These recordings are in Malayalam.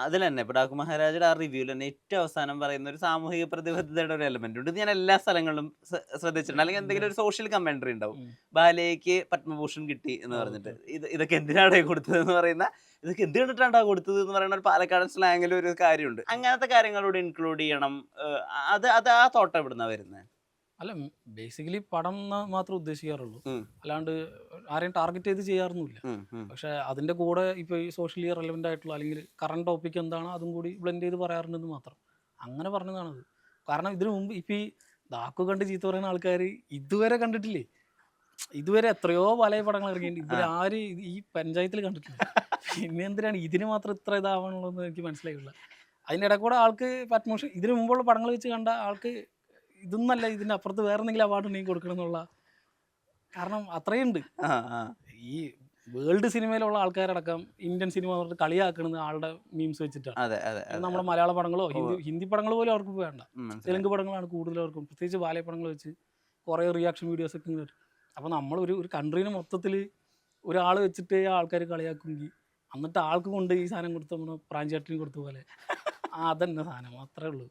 അതിൽ തന്നെ ഇപ്പൊ ഡാക്കു മഹാരാജയുടെ ആ റിവ്യൂൽ തന്നെ ഏറ്റവും അവസാനം പറയുന്ന ഒരു സാമൂഹിക പ്രതിബദ്ധതയുടെ ഒരു എലമെന്റ് ഉണ്ട്. ഇത് ഞാൻ എല്ലാ സ്ഥലങ്ങളിലും ശ്ര- ശ്രദ്ധിച്ചിട്ടുണ്ട്. അല്ലെങ്കിൽ എന്തെങ്കിലും ഒരു സോഷ്യൽ കമന്ററി ഉണ്ടാവും. ബാലയ്ക്ക് പത്മഭൂഷൺ കിട്ടി എന്ന് പറഞ്ഞിട്ട്. ഇത് ഇതൊക്കെ എന്തിനാണ് കൊടുത്തത് എന്ന് പറയുന്ന ഇതൊക്കെ എന്ത് കണ്ടിട്ടാണ് കൊടുത്തത് എന്ന് പറയുന്ന ഒരു പാലക്കാടൻ സ്ലാങ്ങിൽ ഒരു കാര്യമുണ്ട്. അങ്ങനത്തെ കാര്യങ്ങളോട് ഇൻക്ലൂഡ് ചെയ്യണം. അത് അത് ആ തോട്ടം എവിടുന്നാണ് വരുന്നത് അല്ല ബേസിക്കലി പടം മാത്രം ഉദ്ദേശിക്കാറുള്ളൂ. അല്ലാണ്ട് ആരെയും ടാർഗറ്റ് ചെയ്ത് ചെയ്യാറൊന്നുമില്ല. പക്ഷെ അതിന്റെ കൂടെ ഇപ്പൊ ഈ സോഷ്യലി റെലവെന്റ് ആയിട്ടുള്ള അല്ലെങ്കിൽ കറണ്ട് ടോപ്പിക് എന്താണ് അതും കൂടി ബ്ലെൻഡ് ചെയ്ത് പറയാറുണ്ടെന്ന് മാത്രം. അങ്ങനെ പറഞ്ഞതാണത് കാരണം ഇതിനു മുമ്പ് ഇപ്പൊ ഈ ദാക്കു കണ്ട് ചീത്ത പറയുന്ന ആൾക്കാർ ഇതുവരെ കണ്ടിട്ടില്ലേ? ഇതുവരെ എത്രയോ പല പടങ്ങൾ ഇറങ്ങിയിട്ടുണ്ട്. ഇവർ ആര് ഈ പഞ്ചായത്തിൽ കണ്ടിട്ടില്ല പിന്നെ എന്തിനാണ് ഇതിന് മാത്രം ഇത്ര ഇതാവണുള്ളതെന്ന് എനിക്ക് മനസ്സിലായില്ല അതിന്റെ ഇടയിൽ കൂടെ ആൾക്ക് പത്മഭൂഷൺ ഇതിനു മുമ്പുള്ള പടങ്ങൾ വെച്ച് കണ്ട ആൾക്ക് ഇതൊന്നല്ല ഇതിന്റെ അപ്പുറത്ത് വേറെ എന്തെങ്കിലും അവാർഡ് ഉണ്ടെങ്കിൽ കൊടുക്കണം എന്നുള്ള കാരണം അത്രയുണ്ട്. ഈ വേൾഡ് സിനിമയിലുള്ള ആൾക്കാരടക്കം ഇന്ത്യൻ സിനിമ പറഞ്ഞിട്ട് കളിയാക്കുന്നത് ആളുടെ മീംസ് വെച്ചിട്ടാണ്. നമ്മുടെ മലയാള പടങ്ങളോ ഹിന്ദി ഹിന്ദി പടങ്ങൾ പോലും അവർക്ക് വേണ്ട. തെലുങ്ക് പടങ്ങളാണ് കൂടുതൽ അവർക്കും പ്രത്യേകിച്ച് ബാലയ പടങ്ങൾ വെച്ച് കുറേ റിയാക്ഷൻ വീഡിയോസ് ഒക്കെ ഇങ്ങനെ വരും. അപ്പോൾ നമ്മൾ ഒരു ഒരു കൺട്രീനെ മൊത്തത്തിൽ ഒരാൾ വെച്ചിട്ട് ആൾക്കാർ കളിയാക്കുമെങ്കിൽ എന്നിട്ട് ആൾക്ക് കൊണ്ട് ഈ സാധനം കൊടുത്ത് നമ്മുടെ പ്രാഞ്ചേട്ടനും കൊടുത്ത പോലെ അതന്നെ സാധനം. അത്രേ ഉള്ളൂ.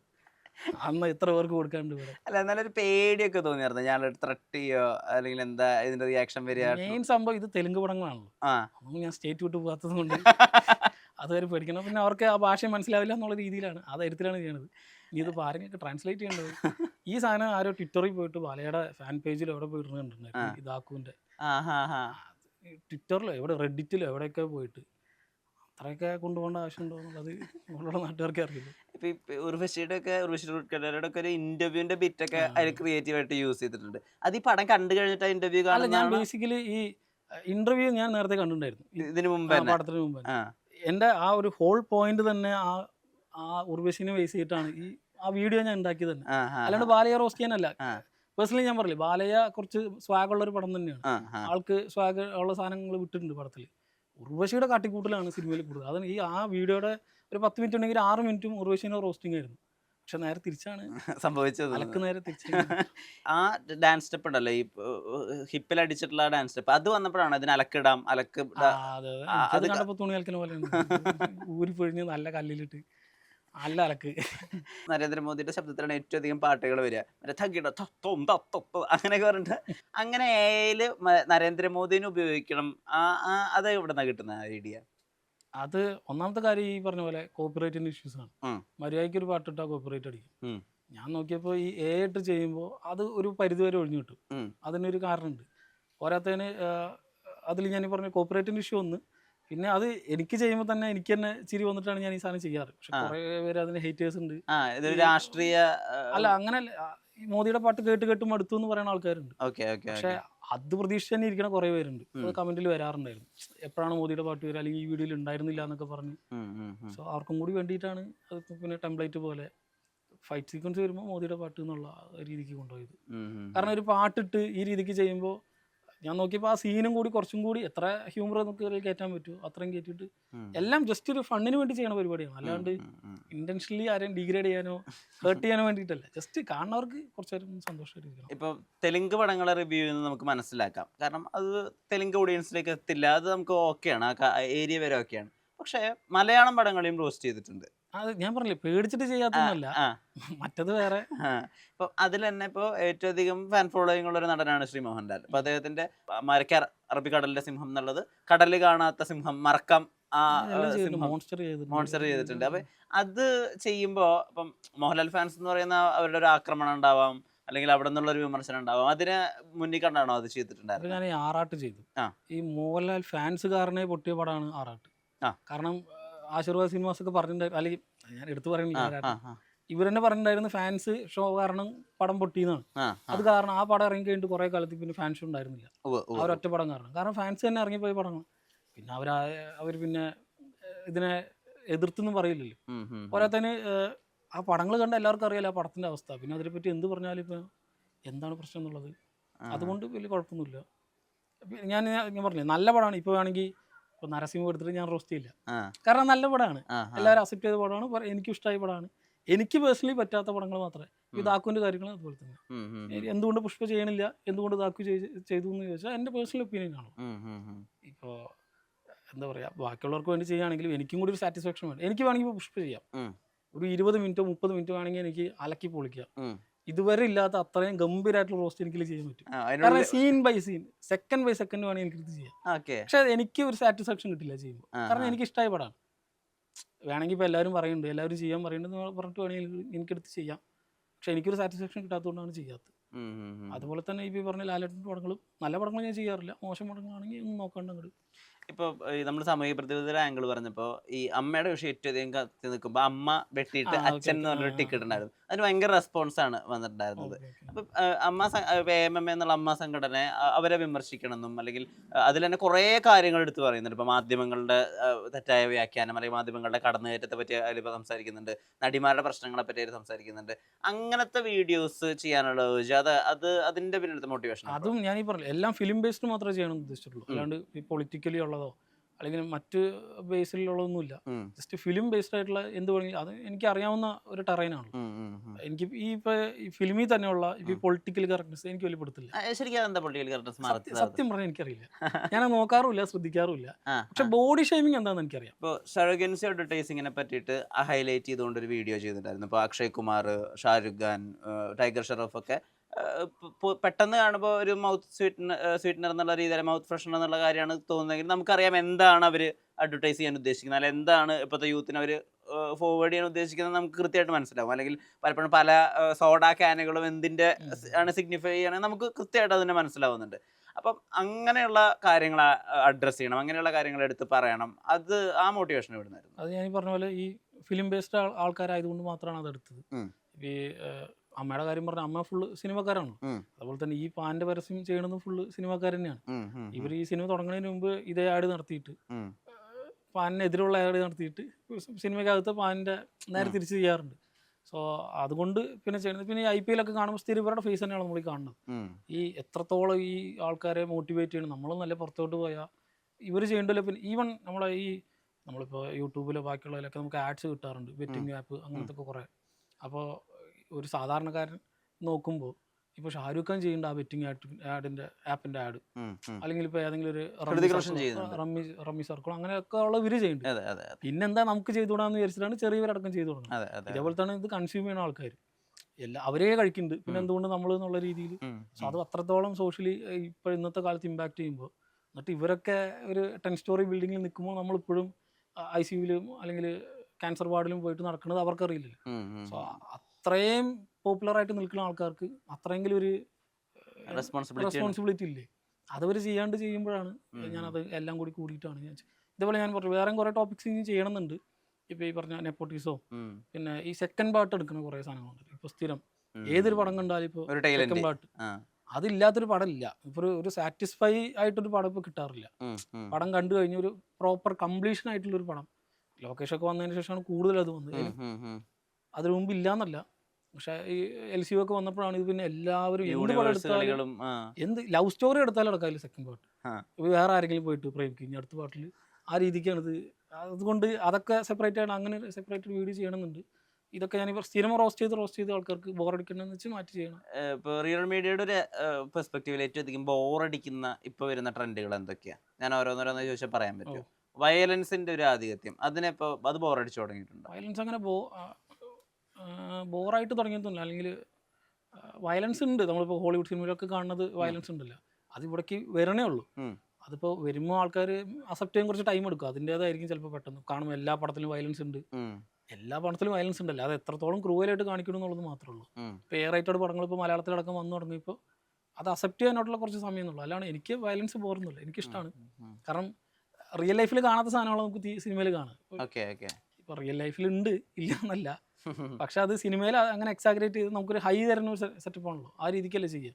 അന്ന് ഇത്ര പേർക്ക് കൊടുക്കാണ്ട് ഇവിടെ. അല്ല എന്നാലും ഒരു പേടിയൊക്കെ തോന്നിയായിരുന്നു. ഞാൻ ത്രട്ടിയോ ചെയ്യോ? അല്ലെങ്കിൽ എന്താ ഇതിന്റെ റിയാക്ഷൻ വരിക? മെയിൻ സംഭവം ഇത് തെലുങ്ക് പടങ്ങളാണല്ലോ. അതൊന്നും ഞാൻ സ്റ്റേറ്റ് വിട്ട് പോകാത്തത് കൊണ്ട് അതുവരെ പേടിക്കണം. പിന്നെ അവർക്ക് ആ ഭാഷ മനസ്സിലാവില്ല എന്നുള്ള രീതിയിലാണ്. ആ ധൈര്യത്തിലാണ് ചെയ്യണത്. ഇനി ഇത് ആരെങ്കിലും ട്രാൻസ്ലേറ്റ് ചെയ്യേണ്ടത് ഈ സാധനം ആരോ ട്വിറ്ററിൽ പോയിട്ട് ബാലയുടെ ഫാൻ പേജിൽ എവിടെ പോയിട്ട് കണ്ടിട്ടുണ്ടായിരുന്നു ഹാ ട്വിറ്ററിലോ എവിടെ റെഡിറ്റിലോ എവിടെയൊക്കെ പോയിട്ട് അത്രയൊക്കെ കൊണ്ടുപോകേണ്ട ആവശ്യമുണ്ടോ എന്നുള്ളത് നമ്മളുടെ നാട്ടുകാർക്ക് അറിയില്ല. ഇപ്പൊ ഉർവശിയുടെ ഒക്കെ ഉർവശി ഉൾക്കടയുടെ ഒക്കെ ഒരു ഇന്റർവ്യൂവിന്റെ ബിറ്റ് ഒക്കെ ആ. അതിൽ ക്രിയേറ്റീവ് ആയിട്ട് യൂസ് ചെയ്തിട്ടുണ്ട്. അത് ഈ പടം കണ്ടു കഴിഞ്ഞിട്ട് ഇന്റർവ്യൂ അല്ല ഞാൻ ബേസിക്കലി ഈ ഇന്റർവ്യൂ ഞാൻ നേരത്തെ കണ്ടിട്ടുണ്ടായിരുന്നു. ഇതിന് മുമ്പ് ആ പടത്തിന് മുമ്പ് എന്റെ എന്റെ ആ ഒരു ഹോൾ പോയിന്റ് തന്നെ ആ ആ ഉർവശിനെ ബേസ് ചെയ്തിട്ടാണ് ഈ ആ വീഡിയോ ഞാൻ ഉണ്ടാക്കിയത് തന്നെ. ആ ആ അല്ലാണ്ട് ബാലയ റോസ്റ്റിയാനല്ല ആ. പേഴ്സണലി ഞാൻ പറഞ്ഞില്ലേ ബാലയ കുറച്ച് സ്വാഗുള്ള ഒരു പടം തന്നെയാണ്. ആ ആ. ആൾക്ക് സ്വാഗ് ഉള്ള സാധനങ്ങൾ വിട്ടിട്ടുണ്ട് പടത്തിൽ ഉർവശിയുടെ കാട്ടിക്കൂട്ടലാണ് സിനിമയിൽ കൂടുതൽ. അതാണ് ഈ ആ വീഡിയോയുടെ ഒരു പത്ത് മിനിറ്റ് ഉണ്ടെങ്കിൽ ആറ് മിനിറ്റും ഉർവശിനെ റോസ്റ്റിംഗ് ആയിരുന്നു. പക്ഷെ നേരെ തിരിച്ചാണ് സംഭവിച്ചത്. അലക്ക് നേരെ തിരിച്ചാണ് ആ ഡാൻസ് സ്റ്റെപ്പ് ഉണ്ടല്ലോ ഈ ഹിപ്പിൽ അടിച്ചിട്ടുള്ള ഡാൻസ് സ്റ്റെപ്പ് അത് വന്നപ്പോഴാണ് ഇതിന് അലക്കിടാം അലക്ക്. അതെ കണ്ടപ്പോ തുണി കളിക്കുന്ന പോലെ ഊരി പൊഴിഞ്ഞ് നല്ല കല്ലിലിട്ട് നല്ല അലക്ക്. നരേന്ദ്രമോദിയുടെ ശബ്ദത്തിലാണ് ഏറ്റവും അധികം പാട്ടുകൾ വരിക. മറ്റേ തകിട അങ്ങനെയൊക്കെ പറഞ്ഞിട്ട് അങ്ങനെ എയിൽ നരേന്ദ്രമോദിനെ ഉപയോഗിക്കണം. ആ അത് എവിടെ നിന്നാണ് കിട്ടുന്ന ഐഡിയ? അത് ഒന്നാമത്തെ കാര്യം ഈ പറഞ്ഞ പോലെ കോപ്പിറൈറ്റിന്റെ ഇഷ്യൂസ് ആണ്. മര്യാദയ്ക്ക് ഒരു പാട്ടിട്ടാ കോപ്പിറൈറ്റ് അടിക്കും. ഞാൻ നോക്കിയപ്പോൾ ഈ എ ഇട്ട് ചെയ്യുമ്പോൾ അത് ഒരു പരിധി വരെ ഒഴിഞ്ഞു കിട്ടും. അതിനൊരു കാരണമുണ്ട്. പോരാത്തതിന് അതിൽ ഞാൻ പറഞ്ഞ കോപ്പറേറ്റിന്റെ ഇഷ്യൂ ഒന്ന് പിന്നെ അത് എനിക്ക് ചെയ്യുമ്പോൾ തന്നെ എനിക്ക് തന്നെ ചിരി വന്നിട്ടാണ് ഞാൻ ഈ സാധനം ചെയ്യാറ്. പക്ഷെ. കുറേ പേര് അതിന് ഹേറ്റേഴ്സ് ഉണ്ട്. ഇതൊരു രാഷ്ട്രീയ അല്ല അങ്ങനെ മോദിയുടെ പാട്ട് കേട്ട് കേട്ട് മടുത്തു എന്ന് പറയുന്ന ആൾക്കാരുണ്ട്. പക്ഷെ അത് പ്രതീക്ഷിച്ച് തന്നെ ഇരിക്കുന്ന കുറെ പേരുണ്ട്. അത് കമന്റിൽ വരാറുണ്ടായിരുന്നു. എപ്പോഴാണ് മോദിയുടെ പാട്ട് വരിക? അല്ലെങ്കിൽ ഈ വീഡിയോയിൽ ഉണ്ടായിരുന്നില്ല എന്നൊക്കെ പറഞ്ഞ്. സോ അവർക്കും കൂടി വേണ്ടിയിട്ടാണ് അത് പിന്നെ ടെംപ്ലേറ്റ് പോലെ ഫൈറ്റ് സീക്വൻസ് വരുമ്പോൾ മോദിയുടെ പാട്ട് എന്നുള്ള രീതിക്ക് കൊണ്ടുപോയത്. കാരണം ഒരു പാട്ടിട്ട് ഈ രീതിക്ക് ചെയ്യുമ്പോൾ ഞാൻ നോക്കിയപ്പോൾ ആ സീനും കൂടി കുറച്ചും കൂടി എത്ര ഹ്യൂമർ നമുക്ക് അതിൽ കയറ്റാൻ പറ്റുമോ? അത്രയും കയറ്റിയിട്ട് എല്ലാം ജസ്റ്റ് ഒരു ഫണ്ണിന് വേണ്ടി ചെയ്യണ പരിപാടിയാണ്. അല്ലാണ്ട് ഇന്റൻഷനലി ആരെയും ഡിഗ്രേഡ് ചെയ്യാനോ ഹേർട്ട് ചെയ്യാനോ വേണ്ടിയിട്ടല്ല. ജസ്റ്റ് കാണുന്നവർക്ക് കുറച്ചേരം സന്തോഷമായിരിക്കണം ഇപ്പൊ തെലുങ്ക് പടങ്ങളെ റിവ്യൂ ചെയ്യുന്നത് നമുക്ക് മനസ്സിലാക്കാം. കാരണം അത് തെലുങ്ക് ഓഡിയൻസിലേക്ക് എത്തില്ല. അത് നമുക്ക് ഓക്കെയാണ് ആ ഏരിയ വരെ ഓക്കെയാണ് പക്ഷേ മലയാളം പടങ്ങളെയും റോസ്റ്റ് ചെയ്തിട്ടുണ്ട്. അത് ഞാൻ പറഞ്ഞില്ലേ പേടിച്ചിട്ട് ചെയ്യാത്തൊന്നുമല്ല. മറ്റത് വേറെ. ഇപ്പൊ അതിൽ തന്നെ ഇപ്പോ ഏറ്റവും അധികം ഫാൻ ഫോളോയിങ് ഉള്ള ഒരു നടനാണ് ശ്രീ മോഹൻലാൽ. അപ്പൊ അദ്ദേഹത്തിന്റെ മരക്കാർ അറബിക്കടലിന്റെ സിംഹം എന്നുള്ളത് കടൽ കാണാത്ത സിംഹം മറക്കം ആ മോൺസ്റ്റർ ചെയ്തിട്ടുണ്ട്. അപ്പൊ അത് ചെയ്യുമ്പോ ഇപ്പം മോഹൻലാൽ ഫാൻസ് എന്ന് പറയുന്ന അവരുടെ ഒരു ആക്രമണം ഉണ്ടാവാം അല്ലെങ്കിൽ അവിടെ നിന്നുള്ള ഒരു വിമർശനം ഉണ്ടാവാം. അതിനെ മുന്നിൽ കണ്ടാണോ അത് ചെയ്തിട്ടുണ്ടായിരുന്നത്? ഞാൻ ഈ ആറാട്ട് ചെയ്തു. ഈ മോഹൻലാൽ ഫാൻസുകാരനെ പൊട്ടിയ പടമാണ് ആറാട്ട്. ആ. കാരണം ആശീർവാദ് സിനിമാസ് ഒക്കെ പറഞ്ഞിട്ടുണ്ടായിരുന്നു അല്ലെങ്കിൽ ഞാൻ എടുത്തു പറയുന്നില്ല ഇവർ തന്നെ ഇവരെന്നെ പറഞ്ഞിട്ടുണ്ടായിരുന്നു ഫാൻസ് ഷോ കാരണം പടം പൊട്ടിയെന്നാണ്. അത് കാരണം ആ പടം ഇറങ്ങി കഴിഞ്ഞിട്ട് കുറെ കാലത്ത് പിന്നെ ഫാൻസ് ഉണ്ടായിരുന്നില്ല. അവരൊറ്റ ആ ഒരൊറ്റ പടം കാരണം. കാരണം ഫാൻസ് തന്നെ ഇറങ്ങിപ്പോയ പടങ്ങൾ പിന്നെ അവർ അവർ പിന്നെ ഇതിനെ എതിർത്തൊന്നും പറയില്ലല്ലോ. പോരാത്തതിന് ആ പടങ്ങൾ കണ്ട എല്ലാവർക്കും അറിയാലോ ആ പടത്തിന്റെ അവസ്ഥ. പിന്നെ അതിനെപ്പറ്റി എന്ത് പറഞ്ഞാലും ഇപ്പൊ എന്താണ് പ്രശ്നം എന്നുള്ളത്. അതുകൊണ്ട് വലിയ കുഴപ്പമൊന്നുമില്ല. ഞാൻ ഞാൻ പറഞ്ഞില്ലേ നല്ല പടമാണ്. ഇപ്പോൾ വേണമെങ്കിൽ ഇപ്പോൾ നരസിംഹം എടുത്തിട്ട് ഞാൻ റോസ്റ്റ് ചെയ്യില്ല. കാരണം നല്ല പടമാണ്. എല്ലാവരും അക്സെപ്റ്റ് ചെയ്ത പടമാണ്. എനിക്ക് ഇഷ്ടമായ പടമാണ്. എനിക്ക് പേഴ്സണലി പറ്റാത്ത പടങ്ങൾ മാത്രമേ. ഈ താക്കുവിന്റെ കാര്യങ്ങൾ അതുപോലെ തന്നെ. എന്തുകൊണ്ട് പുഷ്പ ചെയ്യണില്ല? എന്തുകൊണ്ട് ദാക്കു ചെയ്തു എന്ന് ചോദിച്ചാൽ എന്റെ പേഴ്സണൽ ഒപ്പീനിയൻ ആണ്. ഇപ്പോൾ എന്താ പറയാ ബാക്കിയുള്ളവർക്ക് വേണ്ടി ചെയ്യുകയാണെങ്കിലും എനിക്കും കൂടി ഒരു സാറ്റിസ്ഫാക്ഷൻ വേണം. എനിക്ക് വേണമെങ്കിൽ പുഷ്പ ചെയ്യാം. ഒരു ഇരുപത് മിനിറ്റോ മുപ്പത് മിനിറ്റോ വേണമെങ്കിൽ എനിക്ക് അലക്കി പൊളിക്കാം. ഇതുവരെ ഇല്ലാത്ത അത്രയും ഗംഭീരമായിട്ടുള്ള റോസ്റ്റ് എനിക്ക് ചെയ്യാൻ പറ്റും. കാരണം scene by scene second by second വേണമെങ്കിൽ എനിക്കിത് ചെയ്യാം പക്ഷെ എനിക്ക് ഒരു സാറ്റിസ്ഫാക്ഷൻ കിട്ടില്ല ചെയ്യുമ്പോൾ. കാരണം എനിക്ക് ഇഷ്ടമായ പടമാണ് വേണമെങ്കിൽ ഇപ്പോൾ എല്ലാവരും പറയുന്നുണ്ട് എല്ലാവരും ചെയ്യാൻ പറയുന്നുണ്ട് പറഞ്ഞിട്ട് വേണമെങ്കിൽ എനിക്കെടുത്ത് ചെയ്യാം. പക്ഷെ എനിക്കൊരു സാറ്റിസ്ഫാക്ഷൻ കിട്ടാത്തതുകൊണ്ടാണ് ചെയ്യാത്തത്. അതുപോലെ തന്നെ ഈ പറഞ്ഞ ലാലേട്ടന്റെ പടങ്ങളും നല്ല പടങ്ങൾ ഞാൻ ചെയ്യാറില്ല. മോശം പടങ്ങളാണെങ്കിൽ ഒന്നും നോക്കാണ്ട് അങ്ങോട്ട് ഇപ്പൊ നമ്മൾ സാമൂഹിക പ്രതിബദ്ധത ആംഗിൾ പറഞ്ഞപ്പോ ഈ അമ്മയുടെ വിഷയം ഏറ്റവും അധികം കത്തി നിൽക്കുമ്പോ അമ്മ വെട്ടിയിട്ട് അച്ഛൻ എന്ന്. പറഞ്ഞൊരു ടിക്കറ്റ്. ഉണ്ടായിരുന്നു അതിന് ഭയങ്കര റെസ്പോൺസ് ആണ് വന്നിട്ടുണ്ടായിരുന്നത്. അപ്പൊ അമ്മ എം എം എന്നുള്ള അമ്മ സംഘടന അവരെ വിമർശിക്കണമെന്നും അല്ലെങ്കിൽ അതിൽ തന്നെ കുറേ കാര്യങ്ങൾ എടുത്തു പറയുന്നുണ്ട് ഇപ്പൊ മാധ്യമങ്ങളുടെ തെറ്റായ വ്യാഖ്യാനം അല്ലെങ്കിൽ മാധ്യമങ്ങളുടെ കടന്നുകയറ്റത്തെ പറ്റി അതിലിപ്പോൾ സംസാരിക്കുന്നുണ്ട് നടിമാരുടെ പ്രശ്നങ്ങളെ പറ്റി അവർ സംസാരിക്കുന്നുണ്ട് അങ്ങനത്തെ വീഡിയോസ് ചെയ്യാനുള്ള അത് അത് അതിന്റെ പിന്നിലത്തെ മോട്ടിവേഷൻ അതും ഞാൻ ഈ പറഞ്ഞു എല്ലാം ഫിലിം ബേസ്ഡ് മാത്രമേ ചെയ്യണമെന്ന് ഉദ്ദേശിച്ചിട്ടുള്ളൂ. അല്ലാണ്ട് ഈ പൊളിറ്റിക്കലി ഉള്ളതോ അല്ലെങ്കിൽ മറ്റ് ബേസിലുള്ളതൊന്നുമില്ല. ജസ്റ്റ് ഫിലിം ബേസ്ഡ് ആയിട്ടുള്ള എന്ത് വേണമെങ്കിലും അത് എനിക്ക് അറിയാവുന്ന ഒരു ടെറൈനാണ് എനിക്ക് ഈ ഇപ്പൊ ഫിലിമിൽ തന്നെയുള്ള ഈ പൊളിറ്റിക്കൽ കറക്റ്റ്നസ് എനിക്ക് വെളിപ്പെടുത്തില്ല സത്യം- പറഞ്ഞാൽ എനിക്കറിയില്ല. ഞാൻ നോക്കാറുമില്ല ശ്രദ്ധിക്കാറുമില്ല. പക്ഷെ ബോഡി ഷേമിങ് എന്താണെന്ന് എനിക്കറിയാം. ഇപ്പോൾ സറഗൻസി അഡ്വർടൈസിങ്ങിനെ പറ്റിയിട്ട് ഹൈലൈറ്റ് ചെയ്തുകൊണ്ട് ഒരു വീഡിയോ ചെയ്തിട്ടുണ്ടായിരുന്നു. ഇപ്പോൾ അക്ഷയ് കുമാർ ഷാരുഖ് ഖാൻ ടൈഗർ ഷറഫ് ഒക്കെ പെട്ടെന്ന് കാണുമ്പോൾ ഒരു മൗത്ത് സ്വീറ്റ്നർ സ്വീറ്റ്നർ എന്നുള്ള രീതിയിൽ മൗത്ത് ഫ്രഷനർ എന്നുള്ള കാര്യമാണ് തോന്നുന്നതെങ്കിൽ നമുക്കറിയാം എന്താണ് അവർ അഡ്വർടൈസ് ചെയ്യാൻ ഉദ്ദേശിക്കുന്നത്. അല്ലെങ്കിൽ എന്താണ് ഇപ്പോഴത്തെ യൂത്തിന് അവർ ഫോർവേഡ് ചെയ്യാൻ ഉദ്ദേശിക്കുന്നത് നമുക്ക് കൃത്യമായിട്ട് മനസ്സിലാവും. അല്ലെങ്കിൽ പലപ്പോഴും പല സോഡ ക്യാനുകളും എന്തിന്റെ ആണ് സിഗ്നിഫൈ ചെയ്യണമെങ്കിൽ നമുക്ക് കൃത്യമായിട്ട് അതിനെ മനസ്സിലാവുന്നുണ്ട്. അപ്പം അങ്ങനെയുള്ള കാര്യങ്ങൾ അഡ്രസ്സ് ചെയ്യണം. അങ്ങനെയുള്ള കാര്യങ്ങൾ എടുത്ത് പറയണം. അത് ആ മോട്ടിവേഷൻ ഇവിടുന്നായിരുന്നു അത് ഞാൻ പറഞ്ഞ പോലെ ഈ ഫിലിം ബേസ്ഡ് ആൾക്കാരായതുകൊണ്ട് മാത്രമാണ് അത് എടുത്തത് ഈ അമ്മയുടെ കാര്യം പറഞ്ഞ അമ്മ ഫുള്ള് സിനിമക്കാരാണ്. അതുപോലെ തന്നെ ഈ പാന്റെ പരസ്യം ചെയ്യണതും ഫുള്ള് സിനിമക്കാർ തന്നെയാണ് ഇവർ ഈ സിനിമ തുടങ്ങുന്നതിന് മുമ്പ് ഇതേ ആഡ് നടത്തിയിട്ട്. പാനിനെതിരുള്ള ആഡ് നടത്തിയിട്ട് സിനിമയ്ക്കകത്ത് പാനിന്റെ നേരെ തിരിച്ചു ചെയ്യാറുണ്ട്. സോ അതുകൊണ്ട് പിന്നെ ചെയ്യുന്നത്. പിന്നെ ഐ പി എല്ലൊക്കെ കാണുമ്പോൾ സ്ഥിരം ഇവരുടെ ഫേസ് തന്നെയാണ് നമ്മൾ കാണുന്നത്. ഈ എത്രത്തോളം ഈ ആൾക്കാരെ മോട്ടിവേറ്റ് ചെയ്യണം നമ്മൾ നല്ല പുറത്തോട്ട് പോയാൽ ഇവർ ചെയ്യേണ്ടല്ലോ. പിന്നെ ഈവൻ നമ്മളെ ഈ നമ്മളിപ്പോൾ യൂട്യൂബിലോ ബാക്കിയുള്ളതിലൊക്കെ നമുക്ക് ആഡ്സ് കിട്ടാറുണ്ട്. ബെറ്റിംഗ് ആപ്പ് അങ്ങനത്തെ ഒക്കെ കുറേ. അപ്പോൾ ഒരു സാധാരണക്കാരൻ നോക്കുമ്പോൾ ഇപ്പോൾ ഷാരൂഖ് ഖാൻ ചെയ്യേണ്ട ആ ബെറ്റിംഗ് ആഡിന്റെ ആപ്പിന്റെ ആഡ്. അല്ലെങ്കിൽ ഇപ്പൊ ഏതെങ്കിലും ഒരു. റമ്മി റമ്മി സർക്കിൾ അങ്ങനെയൊക്കെ ഉള്ള ഇവർ ചെയ്യുന്നുണ്ട്. പിന്നെന്താ നമുക്ക് ചെയ്തുകൂടാന്ന് വിചാരിച്ചിട്ടാണ് ചെറിയവരടക്കം ചെയ്തു തുടങ്ങുന്നത്. ഇതേപോലെ തന്നെ ഇത് കൺസ്യൂം ചെയ്യുന്ന ആൾക്കാർ എല്ലാ അവരേ കഴിക്കുന്നുണ്ട്. പിന്നെ എന്തുകൊണ്ട് നമ്മൾ എന്നുള്ള രീതിയിൽ സോ അത് അത്രത്തോളം സോഷ്യലി ഇപ്പൊ ഇന്നത്തെ കാലത്ത് ഇമ്പാക്ട് ചെയ്യുമ്പോൾ എന്നിട്ട് ഇവരൊക്കെ ഒരു ടെൻ സ്റ്റോറി ബിൽഡിങ്ങിൽ നിൽക്കുമ്പോൾ നമ്മളിപ്പോഴും ഐ സിയുലും അല്ലെങ്കിൽ ക്യാൻസർ വാർഡിലും പോയിട്ട് നടക്കുന്നത് അവർക്കറിയില്ലല്ലോ. സോ അത്രയും പോപ്പുലറായിട്ട് നിൽക്കുന്ന ആൾക്കാർക്ക് അത്രയെങ്കിലും ഒരു റെസ്പോൺസിബിലിറ്റി റെസ്പോൺസിബിലിറ്റി ഇല്ലേ? അതവർ ചെയ്യാണ്ട് ചെയ്യുമ്പോഴാണ് ഞാൻ അത് എല്ലാം കൂടി കൂടിയിട്ടാണ് ഞാൻ ഇതേപോലെ ഞാൻ പറഞ്ഞു വേറെ കുറേ ടോപ്പിക്സ് ഇനി ചെയ്യണമെന്നുണ്ട്. ഇപ്പൊ ഈ പറഞ്ഞ നെപ്പോട്ടീസോ പിന്നെ ഈ സെക്കൻഡ് പാർട്ട് എടുക്കുന്ന കുറേ സാധനങ്ങളുണ്ട് ഇപ്പോൾ സ്ഥിരം ഏതൊരു പടം കണ്ടാലും ഇപ്പൊ സെക്കൻഡ് പാർട്ട് അതില്ലാത്തൊരു പടമില്ല. ഇപ്പോൾ ഒരു ഒരു സാറ്റിസ്ഫൈ ആയിട്ടൊരു പടം ഇപ്പൊ കിട്ടാറില്ല. പടം കണ്ടു കഴിഞ്ഞ ഒരു പ്രോപ്പർ കംപ്ലീഷൻ ആയിട്ടുള്ള ഒരു പടം. ലൊക്കേഷൻ ഒക്കെ വന്നതിന് ശേഷമാണ് കൂടുതൽ അത് വന്നത് അതിനു മുമ്പ് ഇല്ലാന്നല്ല പക്ഷേ ഈ എൽ സി ഒക്കെ വന്നപ്പോഴാണ് ഇത് പിന്നെ എല്ലാവരും എന്ത് പടം എടുത്താലും എന്ത് ലവ് സ്റ്റോറി എടുത്താലും എടുക്കാമല്ലോ സെക്കൻഡ് പാർട്ട് ഇപ്പൊ ഇപ്പോൾ വേറെ ആരെങ്കിലും പോയിട്ട് പ്രേമിക്കും അടുത്ത പാട്ടിൽ ആ രീതിക്കാണ് ഇത്. അതുകൊണ്ട് അതൊക്കെ സെപ്പറേറ്റ് ആണ്. അങ്ങനെ സെപ്പറേറ്റ് വീഡിയോ ചെയ്യണമെന്നുണ്ട്. ഇതൊക്കെ ഞാൻ സ്ഥിരം റോസ്റ്റ് ചെയ്ത് റോസ്റ്റ് ചെയ്ത് ആൾക്കാർക്ക് ബോറടിക്കണമെന്ന് വെച്ച് മാറ്റി ചെയ്യണം. ഇപ്പോൾ റിയൽ മീഡിയയുടെ ഒരു പെർസ്പെക്റ്റീവിൽ ഏറ്റവും അധികം ബോറടിക്കുന്ന ഇപ്പൊ വരുന്ന ട്രെൻഡുകൾ എന്തൊക്കെയാണ് ഞാൻ ഓരോന്നോരോന്ന് ചോദിച്ചാൽ പറയാൻ പറ്റും വയലൻസിന്റെ ഒരു ആധിപത്യം. അതിനെ ഇപ്പോൾ അത് ബോറടിച്ചു തുടങ്ങിയിട്ടുണ്ട്? വയലൻസ് അങ്ങനെ ബോ ബോറായിട്ട് തുടങ്ങിയതൊന്നുമില്ല. അല്ലെങ്കിൽ വയലൻസ് ഉണ്ട്. നമ്മളിപ്പോൾ ഹോളിവുഡ് സിനിമയിലൊക്കെ കാണുന്നത് വയലൻസ് ഉണ്ടല്ലോ. അത് ഇവിടേക്ക് വരണേ ഉള്ളൂ. അതിപ്പോൾ വരുമ്പോൾ ആൾക്കാർ അക്സെപ്റ്റ് ചെയ്യാൻ കുറച്ച് ടൈം എടുക്കും. അതിന്റേതായിരിക്കും ചിലപ്പോൾ പെട്ടെന്ന്. കാണുമ്പോൾ എല്ലാ പടത്തിലും വയലൻസ് ഉണ്ട്. എല്ലാ പടത്തിലും വയലൻസ് ഉണ്ടല്ലോ. അത് എത്രത്തോളം ക്രൂവലായിട്ട് കാണിക്കണം എന്നുള്ളത് മാത്രമേ ഉള്ളൂ. ഇപ്പോൾ എ റൈറ്റഡ് പടങ്ങൾ ഇപ്പോൾ മലയാളത്തിലടക്കം വന്നു തുടങ്ങിയപ്പോൾ അത് അക്സെപ്റ്റ് ചെയ്യാനായിട്ടുള്ള കുറച്ച് സമയം എന്നുള്ളൂ. അല്ലാണ്ട് എനിക്ക് വയലൻസ് പോറുന്നില്ല എനിക്കിഷ്ടമാണ്. കാരണം റിയൽ ലൈഫിൽ കാണാത്ത സാധനങ്ങൾ നമുക്ക് സിനിമയിൽ കാണാം ഇപ്പൊ റിയൽ ലൈഫിൽ ഉണ്ട് ഇല്ല എന്നല്ല. പക്ഷെ അത് സിനിമയിൽ അങ്ങനെ എക്സാഗ്രേറ്റ് ചെയ്ത് നമുക്കൊരു ഹൈ തരുന്ന ഒരു സെറ്റപ്പ് ആണല്ലോ. ആ രീതിക്കല്ലേ ചെയ്യുക.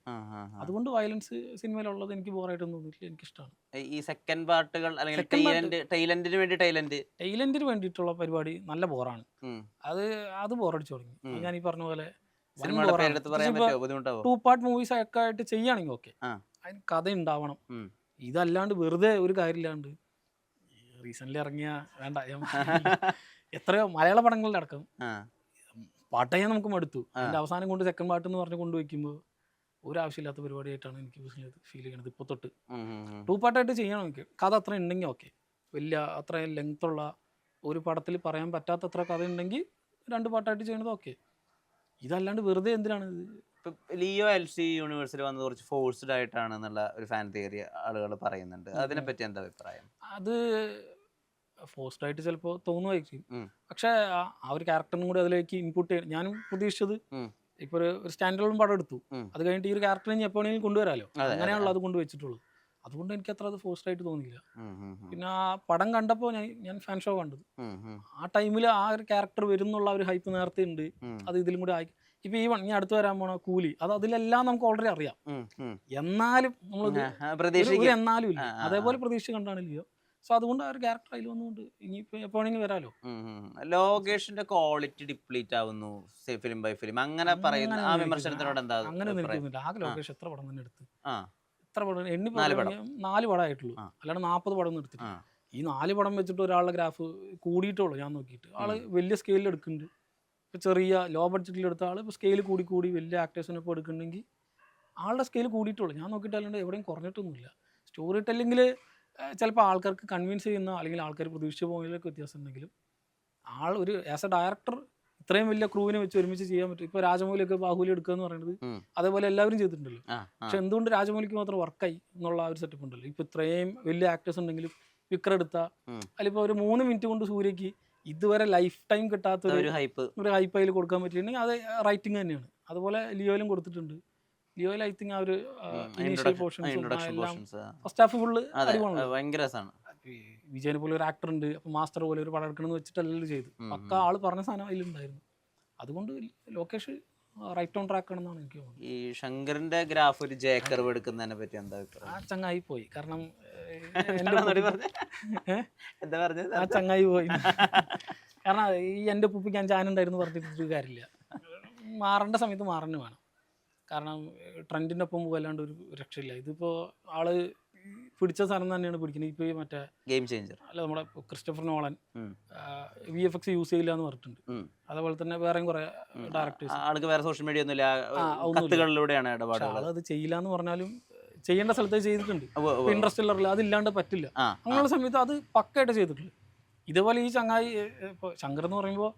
അതുകൊണ്ട് വയലൻസ് സിനിമയിലുള്ളത് എനിക്ക് ബോറായിട്ടൊന്നും എനിക്ക് ഇഷ്ടമാണ് ഈ സെക്കൻഡ് പാർട്ടുകൾ അല്ലെങ്കിൽ ടൈലന്റിന് വേണ്ടി ടൈലന്റ് വേണ്ടിയിട്ടുള്ള പരിപാടി നല്ല ബോറാണ്. അത് അത് ബോറടിച്ചു തുടങ്ങി. ഞാൻ ഈ പറഞ്ഞ പോലെ ടു പാർട്ട് മൂവീസ് ഒക്കെ ആയിട്ട് ചെയ്യുകയാണെങ്കിൽ ഓക്കെ അതിന് കഥ ഉണ്ടാവണം. ഇതല്ലാണ്ട് വെറുതെ ഒരു കാര്യമില്ലാണ്ട് റീസെന്റ് ഇറങ്ങിയ വേണ്ട. എത്രയോ മലയാള പടങ്ങളിലടക്കം പാട്ടേ നമുക്ക് മടുത്തു. എന്റെ അവസാനം കൊണ്ട് സെക്കൻഡ് പാട്ട് എന്ന് പറഞ്ഞ് കൊണ്ടുവയ്ക്കുമ്പോൾ ഒരു ആവശ്യമില്ലാത്ത പരിപാടിയായിട്ടാണ് എനിക്ക് ഫീൽ ചെയ്യുന്നത് ഇപ്പോൾ തൊട്ട്. ടൂ പാട്ടായിട്ട്. ചെയ്യണം എനിക്ക്. കഥ അത്ര ഉണ്ടെങ്കിൽ ഓക്കെ വലിയ ലെങ്ത് ലെങ്ത്തുള്ള ഒരു പടത്തിൽ പറയാൻ പറ്റാത്തത്ര കഥ ഉണ്ടെങ്കിൽ രണ്ട് പാട്ടായിട്ട് ചെയ്യണത് ഓക്കെ ഇതല്ലാണ്ട് വെറുതെ എന്തിനാണ് ലിയോ എൽ സി യൂണിവേഴ്സിൽ വന്നത് കുറച്ച് ഫോഴ്സ്ഡ് ആയിട്ടാണ് എന്നുള്ള ഒരു ഫാൻ തിയറി ആളുകൾ പറയുന്നുണ്ട്. അതിനെപ്പറ്റി എന്താ അഭിപ്രായം? അത് ഫോസ്റ്റ് ആയിട്ട് ചിലപ്പോൾ തോന്നുമായിരിക്കും പക്ഷെ ആ- ഒരു ക്യാരക്ടറിനും കൂടി അതിലേക്ക് ഇൻപുട്ട് ചെയ്യണം. ഞാനും പ്രതീക്ഷിച്ചത് ഇപ്പൊ ഒരു സ്റ്റാൻഡേർഡും പടം എടുത്തു. അത് കഴിഞ്ഞിട്ട് ഈ ഒരു ക്യാരക്ടറിനെ ഞാൻ എപ്പോഴെങ്കിലും കൊണ്ടുവരാലോ. അങ്ങനെയാണല്ലോ അത്. കൊണ്ട് വെച്ചിട്ടുള്ളത്. അതുകൊണ്ട് എനിക്ക് അത്ര അത് ഫോസ്റ്റ് ആയിട്ട് തോന്നിയില്ല. പിന്നെ ആ പടം കണ്ടപ്പോൾ ഞാൻ ഞാൻ ഫാൻ ഷോ കണ്ടത്. ആ ടൈമിൽ ആ ഒരു ക്യാരക്ടർ വരും എന്നുള്ള ഒരു ഹൈപ്പ് നേരത്തെ ഉണ്ട്. അത് ഇതിലും കൂടി ആയി. ഇപ്പൊ ഈ വൺ- ഇനി അടുത്ത് വരാൻ പോണ കൂലി അത് അതിലെല്ലാം നമുക്ക് ഓൾറെഡി അറിയാം. എന്നാലും ഒരു എന്നാലും ഇല്ല. അതേപോലെ പ്രതീക്ഷ കണ്ടാണ് ലിയോ സോ അതുകൊണ്ട് ആ ഒരു ക്യാരക്ടർ അതിൽ വന്നുകൊണ്ട് ഇനിയിപ്പോ എപ്പോഴെങ്കിലും വരാലോ. ലോകേഷിന്റെ ക്വാളിറ്റി ഡിപ്ലീറ്റ് ആവുന്നു ഫിലിം ബൈ ഫിലിം അങ്ങനെ പറയുന്ന ആ വിമർശനത്തിനോട് എന്താ അങ്ങനെ നിൽക്കുന്നില്ല ആകെ ലോകേഷ് എത്ര പടം തന്നെ എടുത്ത്. എത്ര പടം എണ്ണി നാല് പടം. പടമായിട്ടുള്ളൂ ആയിട്ടുള്ളൂ. അല്ലാണ്ട് നാൽപ്പത് പടം ഒന്നും എടുത്തിട്ട് ഈ നാല് പടം വെച്ചിട്ട് ഒരാളുടെ ഗ്രാഫ് കൂടിയിട്ടുള്ളൂ ഞാൻ നോക്കിയിട്ട്. ആൾ വലിയ സ്കെയിലിൽ എടുക്കുന്നുണ്ട്. ഇപ്പൊ ചെറിയ ലോ ബഡ്ജറ്റിൽ എടുത്ത ആൾ ഇപ്പോൾ സ്കെയിൽ കൂടി കൂടി വലിയ ആക്ടേഴ്സിനെ ഇപ്പോൾ എടുക്കുന്നുണ്ടെങ്കിൽ ആളുടെ സ്കെയിൽ കൂടിയിട്ടുള്ളൂ ഞാൻ നോക്കിയിട്ട് അല്ലാണ്ട് എവിടെയും കുറഞ്ഞിട്ടൊന്നുമില്ല. സ്റ്റോറി ടെല്ലിങ്ങിൽ ചിലപ്പോൾ ആൾക്കാർക്ക് കൺവിൻസ് ചെയ്യുന്ന അല്ലെങ്കിൽ ആൾക്കാർ പ്രതീക്ഷിച്ച പോയിലൊക്കെ വ്യത്യാസം ഉണ്ടെങ്കിലും ആൾ ഒരു ആസ് എ ഡയറക്ടർ ഇത്രയും വലിയ ക്രൂവിനെ വെച്ച് ഒരുമിച്ച് ചെയ്യാൻ പറ്റും. ഇപ്പൊ രാജമൗലിയൊക്കെ ബാഹുലി എടുക്കുക എന്ന് പറയുന്നത് അതേപോലെ എല്ലാവരും ചെയ്തിട്ടുണ്ടല്ലോ. പക്ഷെ എന്തുകൊണ്ട് രാജമൗലിക്ക് മാത്രം വർക്കായി എന്നുള്ള ഒരു സെറ്റപ്പ് ഉണ്ടല്ലോ. ഇപ്പൊ ഇത്രയും വലിയ ആക്ടേഴ്സ് ഉണ്ടെങ്കിലും വിക്രം എടുത്ത അല്ലെങ്കിൽ അതിലിപ്പോ ഒരു മൂന്ന് മിനിറ്റ് കൊണ്ട് സൂര്യക്ക് ഇതുവരെ ലൈഫ് ടൈം കിട്ടാത്ത ഒരു ഒരു ഹൈപ്പ് ഒരു ഹൈപ്പ് അതിൽ കൊടുക്കാൻ പറ്റിയിട്ടുണ്ടെങ്കിൽ അത് റൈറ്റിംഗ് തന്നെയാണ്. അതുപോലെ ലിയോയിലും കൊടുത്തിട്ടുണ്ട്. ലിയോയിൽ ഐ തിങ്ക് ആ ഒരു ഇനീഷ്യൽ പോർഷൻസും ഫസ്റ്റ് ഹാഫ് ഫുള്ള് ഭയങ്കര രസമാണ് വിജയനെ പോലെ ഒരു ആക്ടർ ഉണ്ട് അപ്പൊ മാസ്റ്റർ പോലെ ഒരു പടം എടുക്കണമെന്ന് വെച്ചിട്ടല്ലല്ലോ ചെയ്തു. പക്ക ആൾ പറഞ്ഞ സാധനം അതിലുണ്ടായിരുന്നു. അതുകൊണ്ട് ലോകേഷ് റൈറ്റ് ഓൺ ട്രാക്ക് ആണെന്നാണ് എനിക്ക് തോന്നുന്നത്. ഈ ശങ്കറിന്റെ ഗ്രാഫ് ഒരു ജേക്കർ എടുക്കുന്നതിനെ പറ്റി എന്താ ആ ചങ്ങായി പോയി. കാരണം? എന്താ പറഞ്ഞത്? ആ ചങ്ങായി പോയി. കാരണം ഈ എന്റെ ഉപ്പുപ്പിക്ക് ഞാൻ ചാനുണ്ടായിരുന്നു പറഞ്ഞിട്ട് കാര്യമില്ല. മാറേണ്ട സമയത്ത് മാറണ വേണം. കാരണം ട്രെൻഡിന്റെ ഒപ്പം പോകല്ലാണ്ട് ഒരു രക്ഷയില്ല. ഇതിപ്പോൾ ആൾ പിടിച്ച സാധനം തന്നെയാണ് പിടിക്കുന്നത്. ഇപ്പോൾ ഈ മറ്റേ ഗെയിം ചേഞ്ചർ. അല്ല നമ്മുടെ Christopher Nolan. V F X use ചെയ്യില്ല എന്ന് പറഞ്ഞിട്ടുണ്ട്. അതേപോലെ തന്നെ വേറെ കുറെ ഡയറക്ടേഴ്സ് ആൾക്ക് വേറെ സോഷ്യൽ മീഡിയ ഒന്നുമില്ല. അത് കത്തുകളിലൂടെയാണ് ചെയ്യില്ല എന്ന് പറഞ്ഞാലും ചെയ്യേണ്ട സ്ഥലത്ത് ചെയ്തിട്ടുണ്ട്. ഇൻട്രസ്റ്റ് ഇല്ല അതില്ലാണ്ട് പറ്റില്ല. അങ്ങനെയുള്ള സമയത്ത് അത് പക്കായിട്ട് ചെയ്തിട്ടുണ്ട് ഇതേപോലെ ഈ ചങ്ങായി ഇപ്പോൾ ശങ്കർ എന്ന് പറയുമ്പോൾ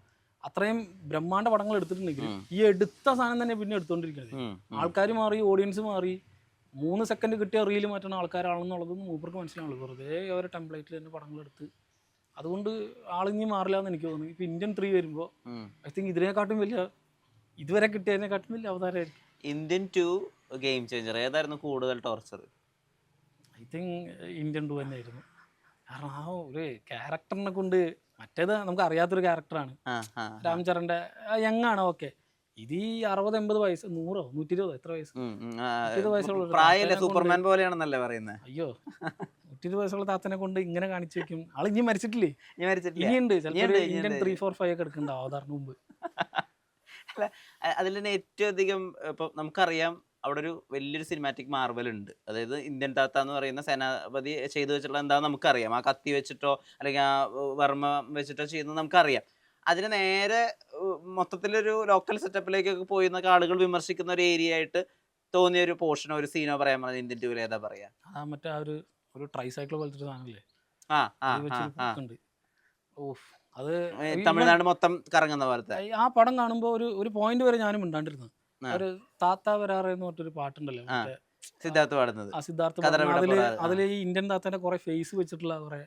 അത്രയും ബ്രഹ്മാണ്ട പടങ്ങൾ എടുത്തിട്ടുണ്ടെങ്കിൽ. ഈ എടുത്ത സാധനം തന്നെ പിന്നെ എടുത്തുകൊണ്ടിരിക്കുന്നത് ഉം. ആൾക്കാർ മാറി ഓഡിയൻസ് മാറി മൂന്ന് സെക്കൻഡ് കിട്ടിയ റീൽ മാറ്റുന്ന ആൾക്കാരാണെന്നുള്ളത് മൂപ്പർക്ക് മനസ്സിലാവുള്ളൂ. വെറുതെ ഓരോ ടെംപ്ലേറ്റിൽ തന്നെ പടങ്ങൾ എടുത്ത്. അതുകൊണ്ട് ആളിനി മാറില്ല എന്ന് എനിക്ക് തോന്നുന്നു. ഇപ്പൊ ഇന്ത്യൻ ത്രീ വരുമ്പോൾ ഐ തിങ്ക് ഇതിനെക്കാട്ടും വലിയ ഇതുവരെ കിട്ടിയതിനെക്കാട്ടും വലിയ അവതാരമായിരിക്കും. ഇന്ത്യൻ ടു ഗെയിം ചേഞ്ചർ ഏതായിരുന്നു കൂടുതൽ torture I think Indian two തന്നെയായിരുന്നു. കാരണം ആ ഒരു ക്യാരക്ടറിനെ കൊണ്ട് മറ്റേത് നമുക്ക് അറിയാത്തൊരു ക്യാരക്ടറാണ് രാംചരന്റെ യങ്ങാണ് ഓക്കെ ഇത് ഈ അറുപത് എൺപത് വയസ്സ് നൂറോ നൂറ്റി ഇരുപതോ എത്ര വയസ്സ്? സൂപ്പർമാൻ പോലെയാണെന്നല്ലേ പറയുന്നത് അയ്യോ നൂറ്റി ഇരുപത് വയസ്സുള്ള താത്തനെ കൊണ്ട് ഇങ്ങനെ കാണിച്ചു വെക്കും. ആൾ ഇനി മരിച്ചിട്ടില്ലേ? ഇനിയുണ്ട്. ചിലപ്പോൾ ഇന്ത്യൻ. ത്രീ ഫോർ ഫൈവ് ഒക്കെ എടുക്കണ്ടാവും അവതാറിന് മുമ്പ്. അതിൽ തന്നെ ഏറ്റവും അധികം ഇപ്പൊ നമുക്കറിയാം അവിടെ ഒരു വലിയൊരു സിനിമാറ്റിക് മാർവൽ ഉണ്ട്. അതായത് ഇന്ത്യൻ താത്ത എന്ന് പറയുന്ന സേനാപതി ചെയ്തു വെച്ചിട്ടുള്ള എന്താണെന്ന് നമുക്കറിയാം. ആ കത്തി വെച്ചിട്ടോ അല്ലെങ്കിൽ ആ വർമ്മ വെച്ചിട്ടോ ചെയ്യുന്നത് നമുക്കറിയാം. അതിന് നേരെ മൊത്തത്തിലൊരു ലോക്കൽ സെറ്റപ്പിലേക്കൊക്കെ പോയി എന്നൊക്കെ ആളുകൾ വിമർശിക്കുന്ന ഒരു ഏരിയ ആയിട്ട് തോന്നിയ ഒരു പോർഷനോ ഒരു സീനോ പറയാൻ പറഞ്ഞത് ഇന്ത്യൻ ടൂവിൽ ഏതാ പറയാ? ആ മറ്റേ ആ ഒരു ഒരു ട്രൈ സൈക്കിൾ പോലത്തെ സാധനമില്ലേ? ആ ആ അത് ഓഫ് തമിഴ്നാട് മൊത്തം കറങ്ങുന്ന പോലത്തെ. ആ പടം കാണുമ്പോൾ ഒരു ഒരു പോയിന്റ് വരെ ഞാനും മിണ്ടാണ്ടിരുന്നു. ആ. ഒരു താത്ത വരാറെ എന്ന് പറഞ്ഞൊരു പാട്ടുണ്ടല്ലോ. സിദ്ധാർത്ഥ് പാടുന്നത്. ആ സിദ്ധാർത്ഥ അതിൽ അതിൽ ഈ ഇന്ത്യൻ താത്താന്റെ കുറെ ഫേസ് വെച്ചിട്ടുള്ള കുറെ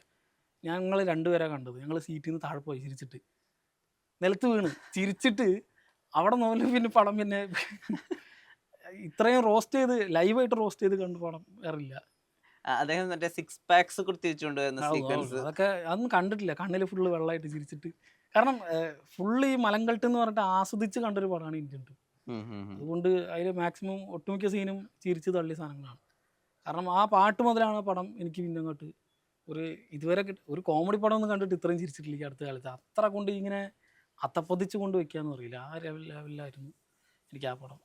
ഞങ്ങൾ രണ്ടുപേരാ കണ്ടത്. ഞങ്ങൾ സീറ്റിൽ നിന്ന് താഴെ പോയി ചിരിച്ചിട്ട്. നിലത്ത് വീണ്. ചിരിച്ചിട്ട് അവിടെ നോക്കി പിന്നെ പടം പിന്നെ ഇത്രയും റോസ്റ്റ് ചെയ്ത് ലൈവായിട്ട് റോസ്റ്റ് ചെയ്ത് കണ്ട് പടം വേറില്ല അദ്ദേഹം മറ്റേ സിക്സ് പാക്സ് കുത്തിച്ചുകൊണ്ട് സീക്വൻസ് അതൊക്കെ അതൊന്നും കണ്ടിട്ടില്ല. കണ്ണിൽ ഫുള്ള് വെള്ളമായിട്ട് ചിരിച്ചിട്ട്. കാരണം ഫുള്ള് ഈ മലങ്കൾട്ട് എന്ന് പറഞ്ഞിട്ട് ആസ്വദിച്ച് കണ്ടൊരു പടമാണ് ഇന്ത്യൻ ടു അതുകൊണ്ട് അതിൽ മാക്സിമം ഒട്ടുമിക്ക സീനും ചിരിച്ചു തള്ളിയ സാധനങ്ങളാണ്. കാരണം ആ പാട്ട് മുതലാണ് പടം എനിക്ക് പിന്നെ അങ്ങോട്ട് ഒരു ഇതുവരെ ഒരു കോമഡി പടം ഒന്നും കണ്ടിട്ട് ഇത്രയും ചിരിച്ചിട്ടില്ല അടുത്ത കാലത്ത്. അത്ര കൊണ്ട് ഇങ്ങനെ അത്തപ്പൊതിച്ച് കൊണ്ട് വെക്കാന്ന് പറയില്ല ആ ലെവലിലായിരുന്നു എനിക്ക് ആ പടം.